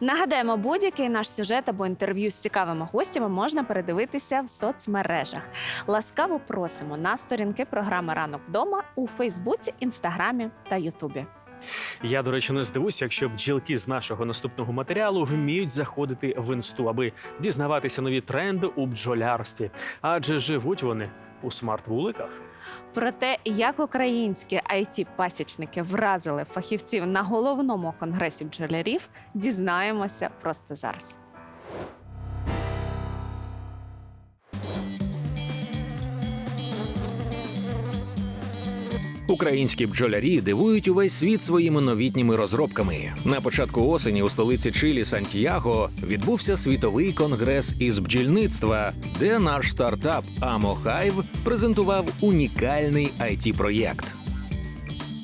Нагадаємо, будь-який наш сюжет або інтерв'ю з цікавими гостями можна передивитися в соцмережах. Ласкаво просимо на сторінки програми Ранок вдома у Фейсбуці, Інстаграмі та Ютубі. Я, до речі, не здивуюся, якщо бджілки з нашого наступного матеріалу вміють заходити в інсту, аби дізнаватися нові тренди у бджолярстві. Адже живуть вони у смарт-вуликах. Про те, як українські it пасічники вразили фахівців на головному конгресі бджолярів, дізнаємося просто зараз. Українські бджолярі дивують увесь світ своїми новітніми розробками. На початку осені у столиці Чилі Сантьяго відбувся світовий конгрес із бджільництва, де наш стартап Амохайв презентував унікальний it проєкт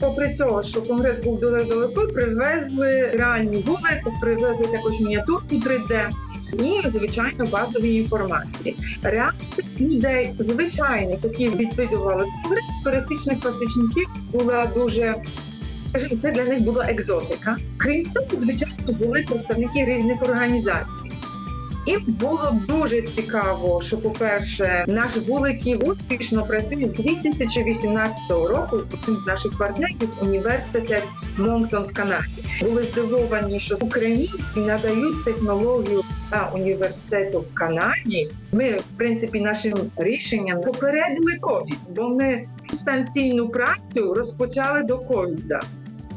Попри цього, що конгрес був далеко, привезли реальні вулики, привезли також мініатюрку 3D і звичайно базові інформації. Реакція людей звичайних, які відвідували конгрес, пересічних пасічників була дуже. Це для них була екзотика. Крім цього, звичайно, були представники різних організацій. І було дуже цікаво, що, по-перше, наш вуликів успішно працює з 2018 року з одним з наших партнерів університет Монктон в Канаді. Були здивовані, що українці надають технологію та університету в Канаді. Ми, в принципі, нашим рішенням попередили ковід, бо ми станційну працю розпочали до ковіда.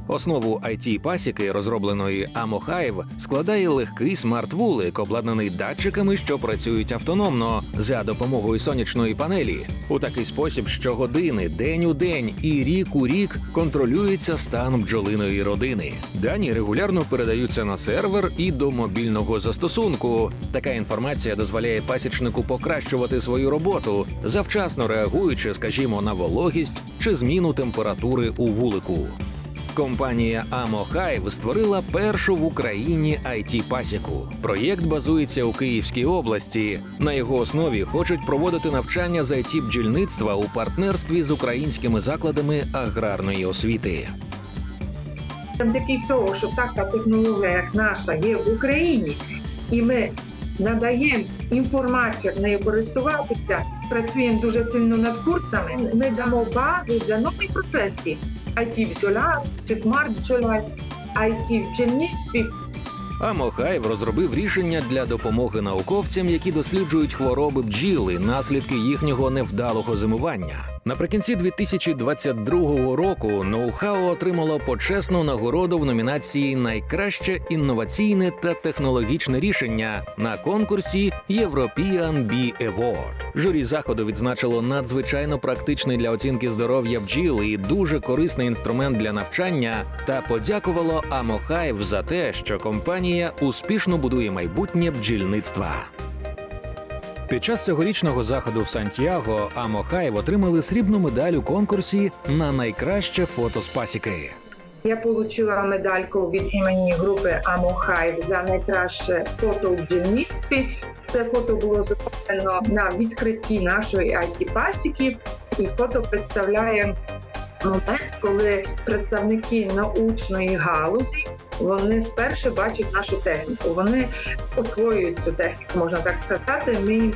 Основу it пасіки, розробленої Амохайв, складає легкий смарт-вулик, обладнаний датчиками, що працюють автономно за допомогою сонячної панелі. У такий спосіб щогодини, день у день і рік у рік контролюється стан бджолиної родини. Дані регулярно передаються на сервер і до мобільного застосунку. Така інформація дозволяє пасічнику покращувати свою роботу, завчасно реагуючи, скажімо, на вологість чи зміну температури у вулику. Компанія Амохайв створила першу в Україні it пасіку. Проєкт базується у Київській області. На його основі хочуть проводити навчання з it бджільництва у партнерстві з українськими закладами аграрної освіти. Завдяки цього, що така технологія, як наша, є в Україні, і ми надаємо інформацію, як нею користуватися, працюємо дуже сильно над курсами. Ми дамо базу для нової професії it бджоляр чи смарт бджоляр, it в А Амохайв розробив рішення для допомоги науковцям, які досліджують хвороби бджіли, наслідки їхнього невдалого зимування. Наприкінці 2022 року ноу-хау отримало почесну нагороду в номінації Найкраще інноваційне та технологічне рішення на конкурсі European Bee Award. Журі заходу відзначило надзвичайно практичний для оцінки здоров'я бджіл і дуже корисний інструмент для навчання та подякувало Амохайв за те, що компанія успішно будує майбутнє бджільництва. Під час цьогорічного заходу в Сантьяго Амохайв отримали срібну медаль у конкурсі на найкраще фото з пасіки. Я отримала медальку від імені групи Амохайв за найкраще фото у бджільництві. Це фото було зроблено на відкритті нашої it пасіки і фото представляє момент, коли представники научної галузі вони вперше бачать нашу техніку. Вони освоюють цю техніку, можна так сказати. Ми їм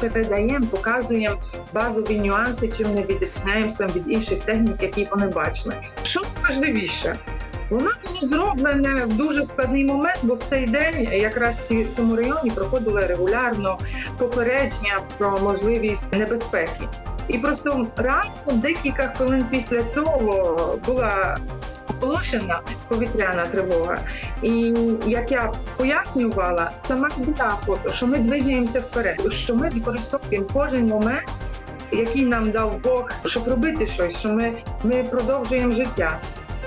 передаємо, показуємо базові нюанси, чим ми відрізняємося від інших технік, які вони бачили. Що важливіше? Воно було зроблене в дуже складний момент, бо в цей день якраз в цьому районі проходили регулярно попередження про можливість небезпеки. І просто ранку декілька хвилин після цього була оголошена повітряна тривога. І як я пояснювала, сама біда фото, що ми двигаємося вперед, що ми використовуємо кожен момент, який нам дав Бог, щоб робити щось, що ми, ми продовжуємо життя.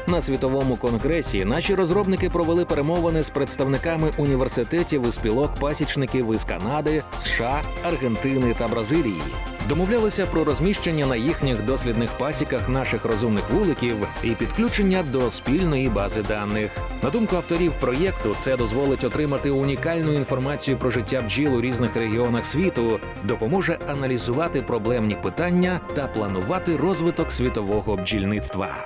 На світовому конгресі наші розробники провели перемовини з представниками університетів і спілок пасічників із Канади, США, Аргентини та Бразилії. Домовлялися про розміщення на їхніх дослідних пасіках наших розумних вуликів і підключення до спільної бази даних. На думку авторів проєкту, це дозволить отримати унікальну інформацію про життя бджіл у різних регіонах світу, допоможе аналізувати проблемні питання та планувати розвиток світового бджільництва.